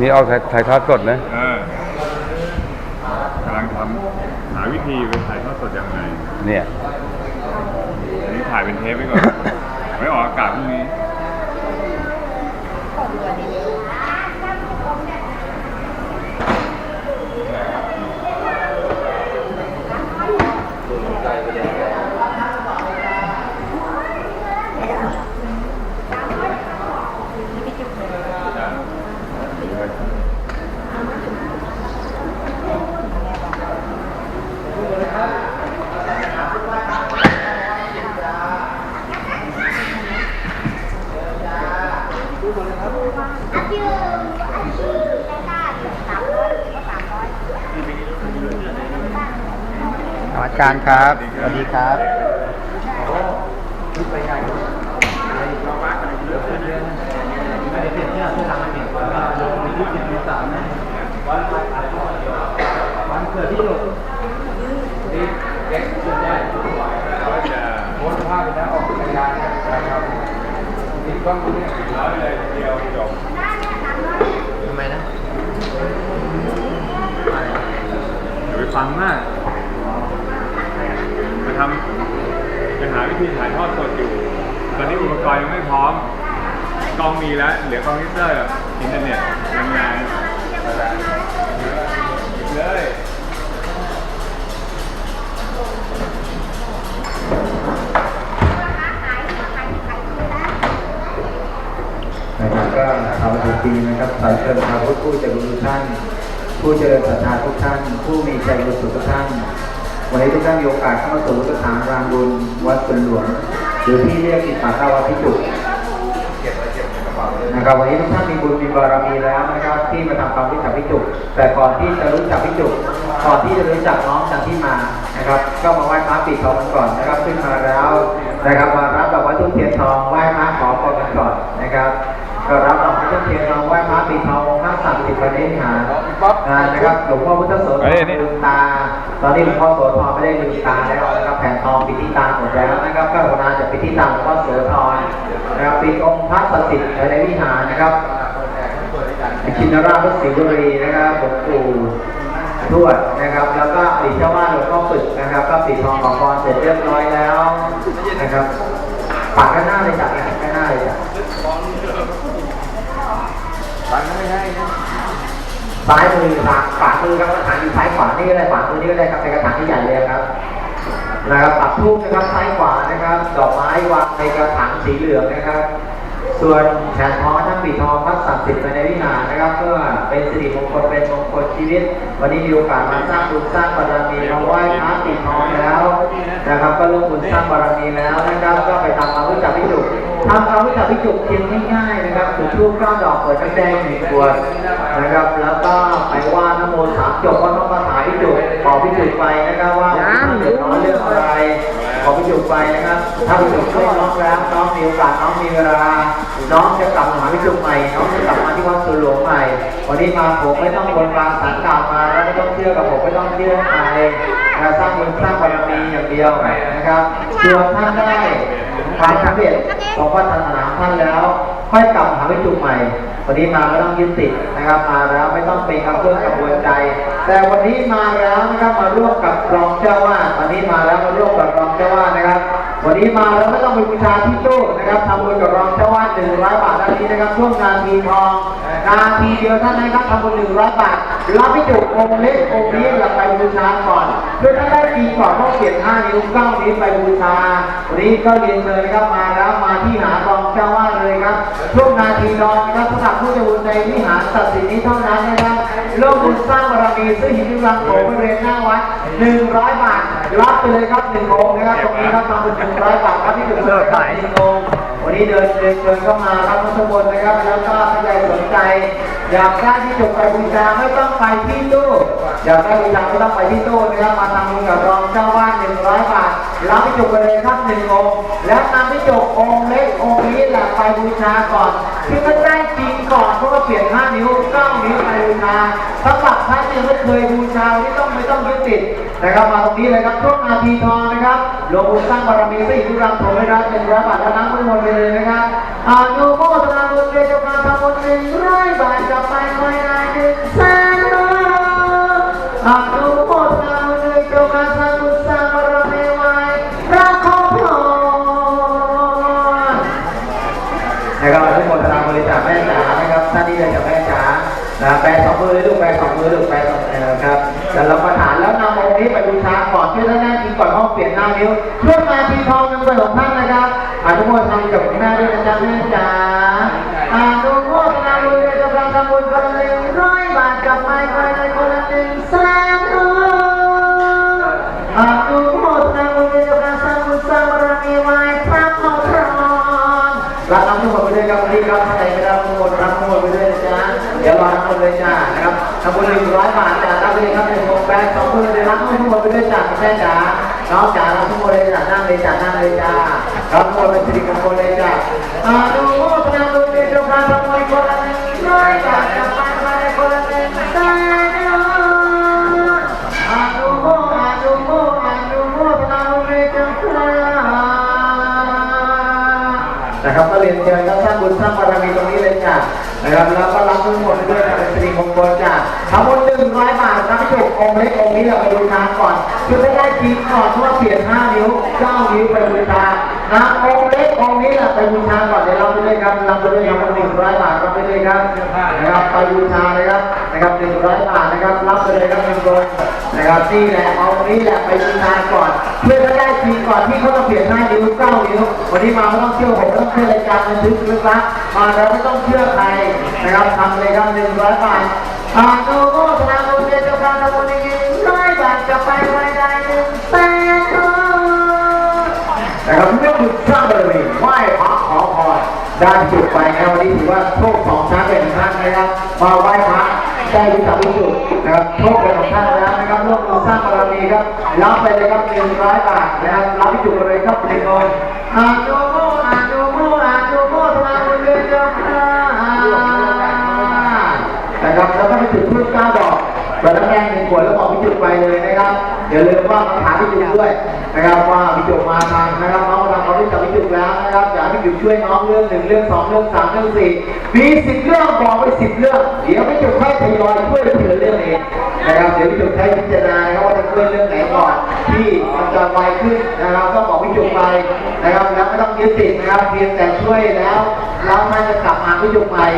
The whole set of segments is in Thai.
นี่เอาถ่ายถ่ายทอดสดนะเออกำลังทำหาวิธีไปถ่ายทอดสดยังไงเนี่ยอันนี้ถ่ายเป็นเทปไว้ก่อน ไว้ออกอากาศพรุ่งนี้ อาชีพอาชีพแค่ได้สามร้อยก็สามร้อย นมัส การครับสวัสดีครับวันเกิดที่หลกเด็กส่วนใหญ่ก็จะโพสต์ภาพไปแล้วออกจักรยานนะครับติดกล้องตรงนี้ร้อยเลยทีเดียวจบทำไมนะอย่าไปฟังมากไปทำไปหาวิ ธีถ่ายทอดสดอยู่ ตอนนี้อุปกรณ์ยังไม่พร้อม กล้องมีแล้ว เหลือคอมพิวเตอร์อินเทอร์เน็ตยังไงเลยนะครับก็เอาสุดทีนะครับสายเชิญชาวพุทธผู้เจริญทุกท่าน ผู้เจริญศรัทธาทุกท่าน ผู้มีใจบริสุทธิ์ทุกท่าน วันนี้ทุกท่านมีโอกาสเข้ามาสู่สถานรางบุญวัดสวนหลวงหรือที่เรียกติดปากว่าวัดพิจุกนะครับวันนี้ทุกท่านมีบุญมีบารมีแล้วนะครับที่มาทำความรู้จักพิจุกแต่ก่อนที่จะรู้จักพิจุกก่อนที่จะรู้จักน้องจันที่มานะครับ ก็มาไหว้พระปิดทองกันก่อนนะครับขึ้นมาแล้วนะครับมารับดอกไม้ทุเทียนทองไหว้พระขอพรกันก่อนนะครับก็รับดอกไม้ทุเทียนทองไหว้พระปิดทอง องค์พระสามสิบประเด็นหานะครับหลวงพ่อพุทธโสธรลืมตา ตอนนี้หลวงพ่อโสธรไม่ได้ลืมตาแล้วนะครับแผ่นทองปิดที่ตาหมดแล้วนะครับก็ภาวนาจะปิดที่ตาหลวงพ่อโสธรนะครับปิดองค์พระศักดิ์สิทธิ์ในวิหารนะครับชินราชสิงห์บุรีนะครับหลวงปู่ทวดนะครับแล้วก็อดีตเจ้าวาดหลวงพ่อฝึกนะครับ ก็ปิดทองของกรเสร็จเรียบร้อยแล้วนะครับปากข้างหน้าเลยจ้ะข้างหน้าเลยจ้ะ ซ้ายมือทางขวามือครับกระถางอยู่ซ้ายขวานี่ก็ได้ขวามือนี่ก็ได้ครับเป็นกระถางที่ใหญ่เลยครับนะครับปักทูบนะครับซ้ายขวานะครับ ดอกไม้วางในกระถางสีเหลืองนะครับ ส่วนแผนทองทั้งปีทองพัดสักดิ์สิทธิ์ไปในวิหารนะครับ เพื่อเป็นสิริมงคลเป็นมงคลชีวิต วันนี้มีโอกาสมาสร้างบุญสร้างบารมีมาไหว้พระปีทองแล้วนะครับ ก็ร่วมบุญสร้างบารมีแล้วนะครับ ก็ไปทำความรู้จักพิจุกทำความรู้จักพิจุกเพียงง่ายๆนะครับจุดธูปเก้าดอกเปิดน้ำแดงหนึ่งขวดนะครับ จบว่าต้องมาถ่ายพิจุกบอกพิจุกไปนะครับว่าเดือดร้อนเรื่องอะไร ขอพิจุกไปนะครับ ถ้าพิจุกช่วยน้องแล้วน้องมีโอกาสน้องมีเวลา น้องจะกลับมาหาพิจุกใหม่ น้องจะกลับมาที่วัดสุหลวงใหม่ วันนี้มาผมไม่ต้องบนบานสันกล่าวมาแล้วไม่ต้องเชื่อกับผมไม่ต้องเชื่อใครสร้างบุญสร้างบารมีอย่างเดียวนะครับส่วนท่านได้ความสำเร็จของพระศาสนาของท่านแล้ว ค่อยกลับหาวิจุใหม่ วันนี้มาไม่ต้องยึดติดนะครับ มาแล้วไม่ต้องเป็นกังวลกังวลใจ แต่วันนี้มาแล้วนะครับมาร่วมกับรองเจ้าวาดวันนี้มาแล้วมาร่วมกับรองเจ้าวาดนะครับ วันนี้มาแล้วไม่ต้องไปบูชาที่ตู้นะครับทำบุญกับรองเจ้าวาดหนึ่งร้อยบาทนาทีนะครับช่วงนาทีทอง นาทีเดียวเท่านนครับทำบุญหนึ่งร้อยบาทรับพิจุองเล็กองนี้อย่าไปบูชาก่อนเพื่อถ้าได้ปีก่อนต้องเปลี่ยนห้านิ้วเก้านิ้วไปบูชาวันนี้ก็เรียนเชิญนะครับมาแล้วมาที่หารองเจ้าว่าเลยครับช่วงนาทีทองนะครับสำหรับผู้จะบุญในวิหารศักดิ์สิทธิ์นี้เท่านั้นนะครับร่วมบุญสร้างบารมีซื้อหินที่รังโถบริเวณหน้าวัดหนึ่งร้อยบาทรับไปเลยครับหนึ่งองนะครับตรงนี้ครับทำเป็นหนึ่งร้อยบาทครับที่ถึงเลยครับหนึ่งองค์ วันนี้เดินเดินเดินเข้ามาครับทุกคนนะครับแล้วก็ใครสนใจ อยากได้ที่จุกไปบูชาไม่ต้องไปที่ตู้อยากได้บูชาไม่ต้องไปที่ตู้นะครับมาทำบุญกับรองเจ้าวานหนึ่งร้อยบาทรับที่จุกไปเลยครับหนึ่งองค์แล้วนำที่จุกองค์เล็กองค์นี้แหละไปบูชาก่อน ที่มันได้จริงก่อนเพราะว่าเปลี่ยนห้านิ้วเก้านิ้วไปบูชาสำหรับท่านที่ไม่เคยบูชาที่ต้องไม่ต้องยึดติดนะครับมาตรงนี้เลยครับช่วงนาทีทองนะครับหลวงปู่สร้างบารมีสี่ทุรังผมไม่รับเป็นร้อยบาทแล้วน้ำมือหมดไปเลยนะครับอาโยโม ครับแล้วเราประทานแล้วนำองค์นี้ไปบูชาก่อนช่ท่านแม่ทีก่อนห้องเปลี่ยนหน้านิ้วช่วยมาทีทองยังไปของท่านนะครับอนุโมทนากับคุณแม่ด้วยนะจ๊ะแม่จ๋าอานุโมทนาบุญกับการทำบุญคนละหนึ่งร้อยบาทกับไม้คนละคนละหนึ่งแสนบาทอาตุโมทนาบุญกับการสร้างบุญสร้างบารมีไว้พระพรรับน้ำทุกคนไปด้วยครับวันนี้ครับท่านใดไม่รับทุกคนรับทุกคนไปด้วยนะจ๊ะเดี๋ยวรอทั้งหมดเลยจ้านะครับทำบุญหนึ่งร้อยบาทจ้า ตั้งเลยครับหนึ่งหกแปดสองคนเลยรับทุกคนไปด้วยจ้าแม่จ๋าน้องจ๋าเรับทุกคนเลยจ้านั่งเลยจ้านั่งเลยจ้ารับทุกคนเป็นสิริมงคลเลยจ้าอาตุโมทนาบุญกับการทำบุญคนละหนึ่งร้อยบาทกับไปไปคนละหนึ่งแสนอานุโมอานุโมอานุโมทนาบุญเจ้าค่ะนะครับก็เรียนเชิญครับสร้างบุญสร้างบารมีตรงนี้เลยจ้ะนะครับแล้วก็รับทุกคนด้วย บนจ้ะทั้งหมดหนึ่งร้อยบาทนะพี่จุกองค์เล็กองค์นี้เราไปดูทางก่อนคือไม่ได้กินก่อนเพราะว่าเสียห้านิ้วเก้านิ้วไปบูชานะองค์เล็กองค์นี้เราไปบูชาก่อนเดี๋ยวเราไปเลยครับเราไปเลยครับหนึ่งร้อยบาทเราไปเลยครับนะครับไปบูชาเลยครับนะครับหนึ่งร้อยบาทนะครับรับไปเลยครับหนึ่งคน นะครับนี่แหละเอานี้แหละไปบูชาก่อน เพื่อจะได้ทีก่อนที่เขาจะเปลี่ยนห้านิ้วเก้านิ้ววันนี้มาไม่ต้องเชื่อผมไม่ต้องเชื่อรายการบันทึกลึกลับมาแล้วไม่ต้องเชื่อใครนะครับทำเลยครับหนึ่งร้อยบาทอาโนโมทนาโมเดชการทำบุญอีกหนึ่งร้อยบาทจะไปไว้ได้หนึ่งแสนนะครับเรื่องบุญสร้างบารมีไหว้พระขอพรได้จุดไปนะวันนี้ถือว่าโชคสองชั้นเป็นครั้งนะครับมาไหว้พระได้รู้จักวิจุ นะครับโชคเป็นของท่านแล้วนะครับร่วมมือสร้างบารมีครับรับไปเลยครับหนึ่งร้อยบาทนะครับรับวิจุไปเลยครับหนึ่งคนอานุโมอานุโมอานุโมทนาบุญเดือนเจ้าค่ะนะครับแล้วก็ไปจุดทูบเก้าดอกแล้วน้ำแดงหนึ่งขวดแล้วบอกวิจุไปเลยนะครับ อย่าลืมว่ามาถามวิจุด้วยนะครับว่าวิจุมาทางนะครับน้องเราเขารู้จักวิจุแล้วนะครับอยากให้วิจุช่วยน้องเรื่องหนึ่งเรื่องสองเรื่องสามเรื่องสี่มีสิบเรื่องบอกไปสิบเรื่องเดี๋ยววิจุค่อยทยอยช่วยเหลือเรื่องเองนะครับเดี๋ยววิจุใช้พิจารณานะครับว่าจะช่วยเรื่องไหนก่อนที่มันจะไวขึ้นนะครับก็บอกวิจุไปนะครับแล้วไม่ต้องยึดติดนะครับเพียงแต่ช่วยแล้วแล้วมันจะกลับมาวิจุใหม่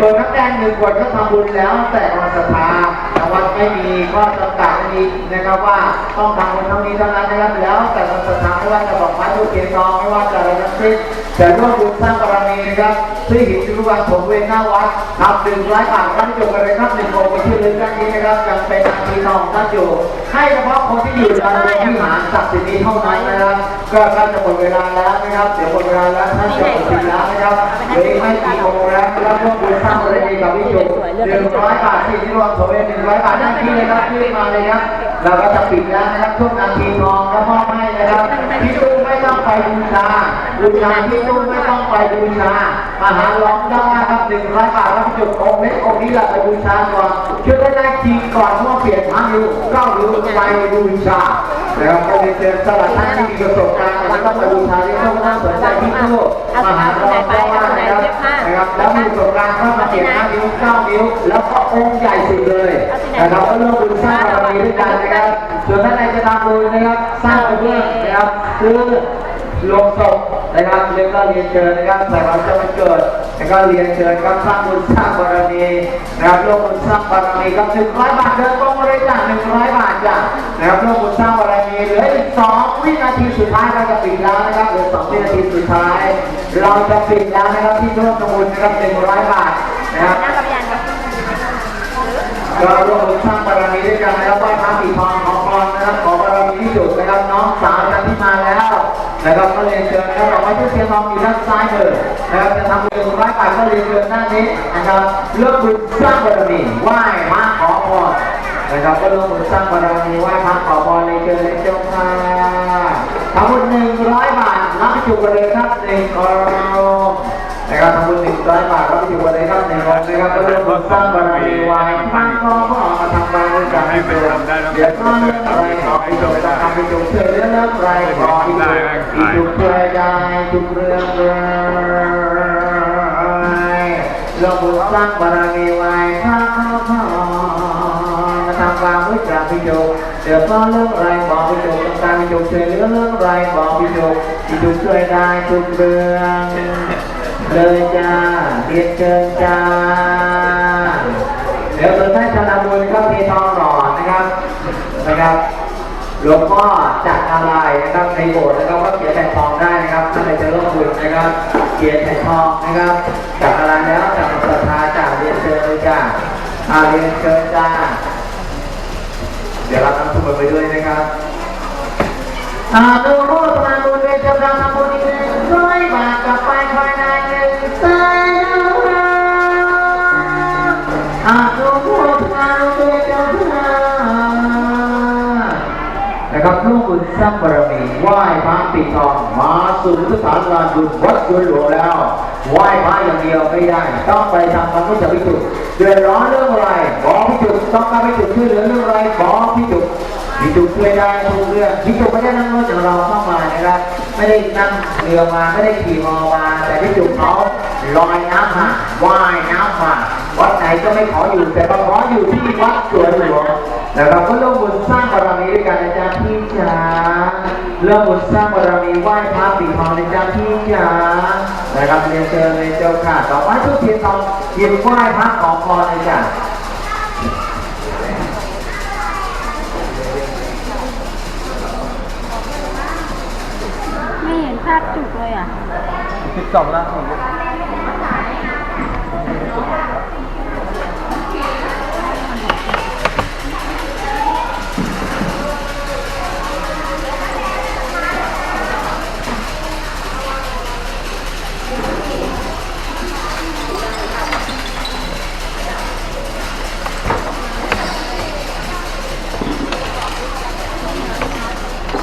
ตัวน้ำแดงหนึ่งขวดก็ทำบุญแล้วแต่วันศรัทธาแต่วันไม่มีก็จำกัด นี้นะครับว่าต้องทำบุญเท่านี้เท่านั้นนะครับแล้วแต่วันศรัทธาไม่ว่าจะบอกไม้ทูเทียนทองไม่ว่าจะอะไรทั้งสิ้นแต่ร่วมบุญสร้างบารมีนะครับ ที่หินทุกวันผมเวหน้าวัดทำหนึ่งร้อยบาทท่านจงกันเลยครับหนึ่งองค์ไปชื่อเรื่องด้านนี้นะครับยังเป็นนาทีทองท่านอยู่ให้เฉพาะคนที่อยู่ในวิหารศักดิ์สิทธิ์นี้เท่านั้นนะครับ ก็ท่านจะหมดเวลาแล้วนะครับ เดี๋ยวหมดเวลาแล้วท่านจะหมดสิทธิ์แล้วนะครับเหลืออีกไม่กี่องค์แล้วนะครับร่วมบุญสร้างบารมีกับวิจุหนึ่งร้อยบาทที่นิรวมโสเวหนึ่งร้อยบาทนั่นที่เลยครับที่มาเลยครับเราก็จะปิดแล้วนะครับทุกนาทีทองก็มอบให้นะครับพี่ตุ้มไม่ ต้องไปบูชาบูชาพี่ตุ้มไม่ต้องไปบูชามาหาล้อมได้ครับหนึ่งร้อยบาทแล้วพี่จุองค์เล็กองค์นี้เราไปบูชาก่อนช่วยได้ได้ทีก่อนเพราะเปลี่ยนทางอยู่เก้าอยู่ไปบูชานะครับก็เลยเชิญสลัดท่านที่มีประสบการณ์แล้วก็ไปบูชาที่ต้องน่าสนใจที่ตู้มาหาล้อมได้นะครับนะครับแล้วมีประสบการณ์เข้ามาเปลี่ยนทางนิ้วเก้านิ้วแล้วก็องค์ใหญ่สุดเลย นะครับก็ริ่มบุญสร้างบารมีด้วยกันนะครับส่วนท่านใดจะทำบุญนะครับสร้างไปเพื่อนะครับคือลงศพนะครับเรียนก็เรียนเชิญนะครับใส่วันจะวันเกิดแล้วก็เรียนเชิญครับสร้างบุญสร้างบารมีนะครับร่วมบุญสร้างบารมีครับหนึ่งร้อยบาทเดินตรงเลยจ้ะหนึ่งร้อยบาทจ้ะนะครับร่วมบุญสร้างบารมีเหลืออีกสองวินาทีสุดท้ายเราจะปิดแล้วนะครับเหลือสองวินาทีสุดท้าย เราจะปิดแล้วนะครับที่ร่วมทำบุญนะครับหนึ่งร้อยบาทนะครับ นั่งกับยันกับก็ร่วมสร้างบารมีด้วยกันนะครับไหว้พระปีทองขอพรนะครับขอบารมีที่สุดนะครับน้องสาวกันที่มาแล้วนะครับก็เรียนเชิญนะครับเราไว้ที่เทียนทองอยู่ด้านซ้ายมือนะครับจะทำบุญไหว้พระก็เรียนเชิญด้านนี้นะครับเริ่มบุญสร้างบารมีไหว้พระขอพรนะครับก็ร่วมบุญสร้างบารมีไหว้พระขอพรเลยนเชิญเลยเจ้าค่ะทำบุญหนึ่งร้อยบาทรับจุกเลยครับหนึ่งอร นะครับทำบุญหนึ่งร้อยบาทรับจุกไปเลยครับหนึ่งองนะครับก็ร่วมบุญสร้างบารมีไว้พระขอพรมาทำบุญกับให้เป็นเดี๋ยวก็เรื่องอะไรขอให้จงไปทำให้จงเชื่อเรื่องอะไรขอให้จงอีกทุกเพื่อได้ทุกเรื่องเลยร่วมบุญสร้างบารมีไว้พระขอพรมาทำความรู้จักพิจุเดือดร้อนเรื่องอะไรบอกพิจุต้องการพิจุช่วยเหลือเรื่องอะไรบอกพิจุพิจุช่วยได้ทุกเรื่อง เลยจ้าเรียนเชิญจ้า เดี๋ยวส่วท่านชนะบุญก็มีทองหล่อนะครับนะครับหลวงพ่อจัดอะไรนะครับในโบสถ์นะครับก็เขียนแผ่นทองได้นะครับถ้าใครจะร่วมบุญนะครับเขียนแผ่นทองนะครับจัดอะไรแล้วจากศรัทธาจากเรียนเชิญเลยจ้าอาเรียนเชิญจ้า เดี๋ยวเราทำทุกคนไปด้วยนะครับอานุโม สร้างบารมีไหว้พระปิดทองมาสู่สถานลานบุญวัดบุญหลวงแล้วไหว้พระอย่างเดียวไม่ได้ ต้องไปทำความจักพิจุเดือดร้อนเรื่องอะไรบอพิจุต้องการพิจุช่วยเหลือเรื่องอะไรบอพิจุพี่จุกช่วยได้ทุกเรื่องพี่จุกไม่ได้นั่งรถจากเราเข้ามานะครับไม่ได้นั่งเรือมาไม่ได้ขี่มอมาแต่พี่จุกเขาลอยน้ำมาว่ายน้ำมาวัดไหนก็ไม่ขออยู่แต่มาขออยู่ที่วัดสวนหลวงนะครับก็ร่วมบุญสร้างบารมีด้วยกันนะจ๊ะพี่ จ๋าเริ่มบุญสร้างบารมีไหว้พระปีทองนะจ๊ะพี่จ๋านะครับเรียนเชิญเลยเจ้าค่ะต่อไปทุกเทียนทองหยิบไหว้พระขอพรเลยจ้ะไม่เห็นภาพจุกเลยอะสิบสองล้า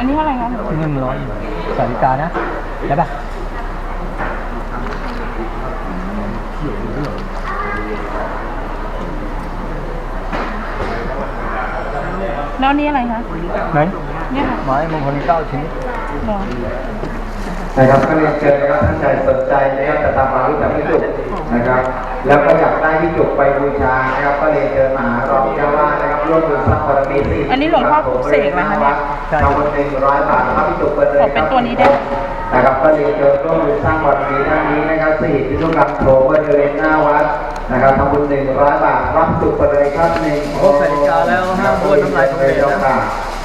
อันนี้เท่าไหร่คะหนึ่งร้อยสาริกานะได้ปะแล้วอันนี้อะไรคะไหนเนี่ยค่ะไม้มงคลเก้าชิ้นหรอนะครับก็เรียนเชิญนะครับท่านใดสนใจนะครับจะทำมารู้จักพี่จุกนะครับ แล้วก็อยากได้พี่จุกไปบูชานะครับ ก็เรียนเชิญมหารองเจ้าว่านะ ครับร่วมบุญสร้างบารมีสี่อันนี้หลวงพ่อปลุกเสกไหมคะเนี่ยทำบุญหนึ่งร้อยบาทนะครับพี่จุกไปเลยขอเป็นตัวนี้ได้ไหมนะครับก็เรียนเชิญร่วมบุญสร้างบารมีท่านนี้นะครับสี่พิธุกรรมโถบริเวณหน้าวัดนะครับทำบุญหนึ่งร้อยบาทรับจุกไปเลยครับหนึ่งโอ้สาริกาแล้วห้ามบ้วนน้ำลายตรงนี้นะ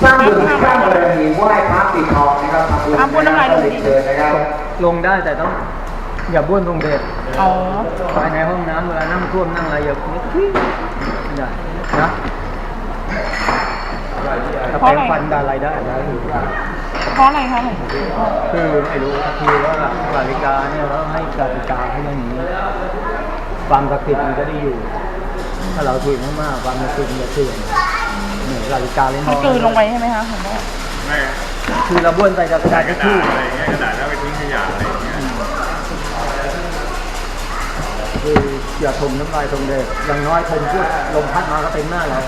สร้างบุญสร้างบารมีไหว้พระปิดทองนะครับทำบุญห้ามบ้วนน้ำลายลงดิเรียนเชิญนะครับลงได้แต่ต้องอย่าบ้วนตรงเด็ดอ๋อภายในห้องน้ำเวลานั่งท่วมนั่งอะไรอย่าไม่ได้นะ ถ้าแปรงฟันได้อะไรได้ได้อยู่เพราะอะไรคะหลวงพ่อคือไม่รู้คือว่าสาริกาเนี่ยเราให้สาริกาให้อย่างนี้ความศักดิ์สิทธิ์มันจะได้อยู่ ถ้าเราถือมากๆความศักดิ์สิทธิ์มันจะเสื่อมเหมือนสาริกาเล่นมันกลืนลงไปใช่ไหมคะหลวงพ่อไม่คือเราบ้วนใส่กระกระดาดาษษกกระระทู้ดาษอะไรอย่างเงี้ยกระดาษแล้วไปทิ้งขยะอะไรอย่างเงี้ยคืออย่าทมน้ำลายตรงเด็กอย่างน้อยทมพูดลมพัดมาก็เต็มหน้าเรา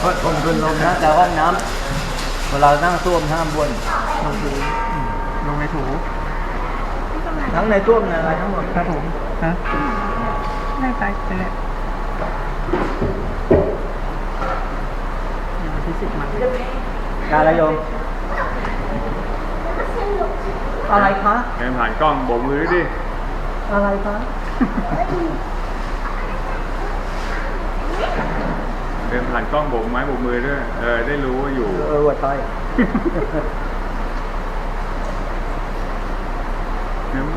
เพราะทมเป็นลมนะแต่ห้องน้ำเวลานั่งส้วมห้ามบ้วนลงถูลงในถูทั้งในส้วมในอะไรทั้งหมดครับผมฮะไม่ไปไปเลยการอะไรโยมอะไรคะเดินผ่านกล้องโบกมือดิอะไรคะ ดินผ่านกล้องโบกไม้โบกมือด้วย เออ ได้รู้ว่าอยู่ เออวัดไป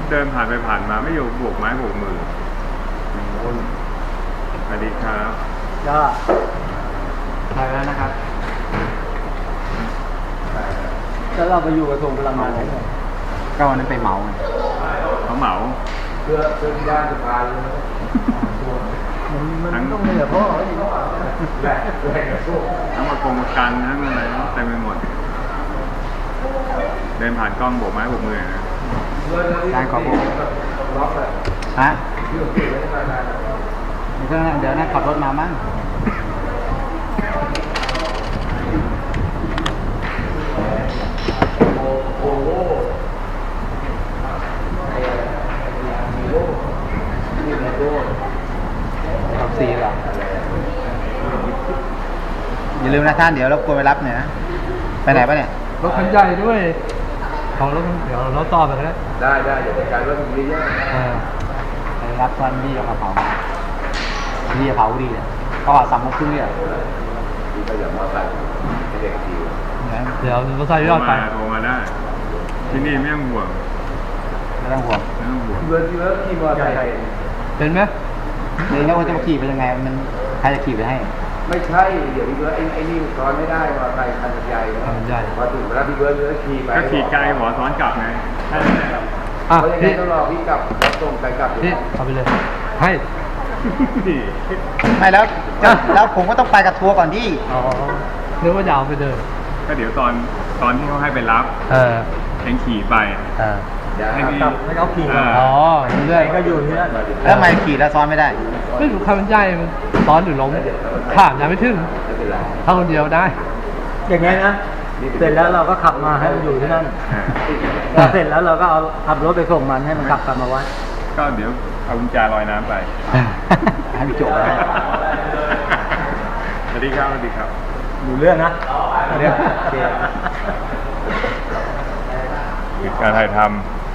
เดินผ่านไปผ่านมาไม่อยู่โบกไม้โบกมือสวัสดีครับจ้าถ่ายแล้วนะครับแล้วเราไปอยู่กระทรวงพลังงานไหนเนี่ยก็วันนั้นไปเหมาไงเขาเหมามันมันต้องเหนื่อยเพราะ ทั้งมากรมประกันทั้งอะไรเต็มไปหมด เดินผ่านกล้องโบกไม้โบกมือนะการขอบอกล็อกเลยฮะที่ผมเก็บไว้ในธนาคารเดี๋ยวนะเดี๋ยวนั่นขับรถมามั้ง โอ้โหไอ้มีโล่มีโล่ ขับสีเหรออย่าลืม นะท่านเดี๋ยวรบกวนไปรับหน่อยนะไปไหนปะเนี่ยรถคันใหญ่ด้วยของรถเดี๋ยวเราต่อไปก็ได้ได้ได้เดี๋ยวจัดการเรื่องนี้เนี่ยเออไปรับท่านพี่เอามาเผาพี่จะเผาดีเลยก็สามโมงครึ่งเนี่ยพี่ก็อย่ามาใส่เด็กทีเดี๋ยวเราใส่โทยรอดไปมาโทรมาได้ ที่นี่ไม่ต้องห่วงไม่ต้องห่วงไม่ต้องห่วงเบิร์ดเบิร์ดขี่มอเตอร์ไซค์เป็นไหมเดี๋ยวแล้วว่าจะมาขี่ไปยังไงมันใครจะขี่ไปให้ ไม่ใช่ เดี๋ยวพี่เบิร์ดไอ้ไอ้นี่ซ้อนไม่ได้มอเตอร์ไซค์คันใหญ่คันใหญ่ พอถึงเวลาพี่เบิร์ดเบิร์ดขี่ไปก็ขี่ไกลหมอซ้อนกลับไงแค่นั้นแหละอะเขายังไงพี่ต้องรอพี่กลับแล้วส่งไปกลับพี่เอาไปเลย ให้นี่ไม่แล้วแล้วแล้วผมก็ต้องไปกับทัวร์ก่อนที่อ๋อนึกว่าจะเอาไปเดินก็เดี๋ยวตอนตอนที่เขาให้ไปรับเออเองขี่ไปเออ เดี๋ยวให้พี่ให้เขาขี่อ่าอ๋อเรื่อยก็อยู่ที่นั่นแล้วทำไมขี่แล้วซ้อนไม่ได้ ไม่รู้คันมันใหญ่มันซ้อนหรือล้มข้ามยังไม่ถึงไม่เป็นไรถ้าคนเดียวได้ อย่างเงี้ยนะ เสร็จแล้วเราก็ขับมาให้มันอยู่ที่นั่นอ่าพอเสร็จแล้วเราก็เอาขับรถไปส่งมันให้มันขับกลับมาไว้ก็เดี๋ยวเอากุญแจลอยน้ำไปให้พี่โจบไปสวัสดีครับสวัสดีครับอยู่เรื่องนะเรื่องโอเคคือการถ่ายทำ